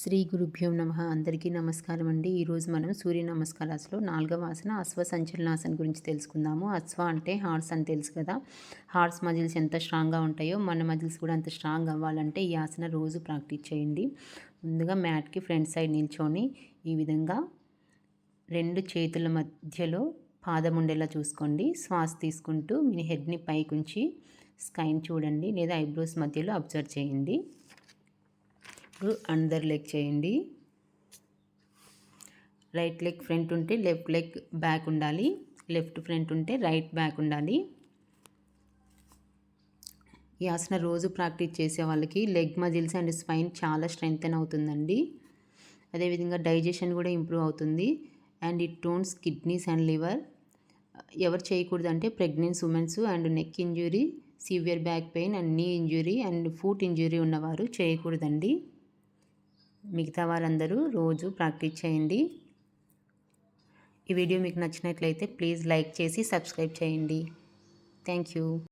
శ్రీ గురుభ్యో నమ. అందరికీ నమస్కారం అండి ఈరోజు మనం సూర్య నమస్కారాస్లో నాలుగవ ఆసన అశ్వ సంచలనాసన గురించి తెలుసుకుందాము. అశ్వ అంటే హార్స్ అని తెలుసు కదా. హార్స్ మజిల్స్ ఎంత స్ట్రాంగ్గా ఉంటాయో మన మజిల్స్ కూడా అంత స్ట్రాంగ్ అవ్వాలంటే ఈ ఆసన రోజు ప్రాక్టీస్ చేయండి. ముందుగా మ్యాట్కి ఫ్రంట్ సైడ్ నిల్చొని ఈ విధంగా రెండు చేతుల మధ్యలో పాదం ఉండేలా చూసుకోండి. శ్వాస తీసుకుంటూ మీ హెడ్ని పైకుంచి స్కైన్ చూడండి లేదా ఐబ్రోస్ మధ్యలో అబ్జర్వ్ చేయండి. ఇప్పుడు అందర్ లెగ్ చేయండి. రైట్ లెగ్ ఫ్రంట్ ఉంటే లెఫ్ట్ లెగ్ బ్యాక్ ఉండాలి. లెఫ్ట్ ఫ్రంట్ ఉంటే రైట్ బ్యాక్ ఉండాలి. ఈ ఆసన రోజు ప్రాక్టీస్ చేసే వాళ్ళకి లెగ్ మజిల్స్ అండ్ స్పైన్ చాలా స్ట్రెంగ్తన్ అవుతుందండి. అదేవిధంగా డైజెషన్ కూడా ఇంప్రూవ్ అవుతుంది. And it tones kidneys and liver ఎవరు చేయకూడదు అంటే pregnant womens and neck injury severe back pain and knee injury and foot injury ఉన్నవారు చేయకూడదండి. మిగతా వారందరూ రోజు ప్రాక్టీస్ చేయండి. ఈ వీడియో మీకు నచ్చినట్లయితే ప్లీజ్ లైక్ చేసి సబ్స్క్రైబ్ చేయండి. Thank you.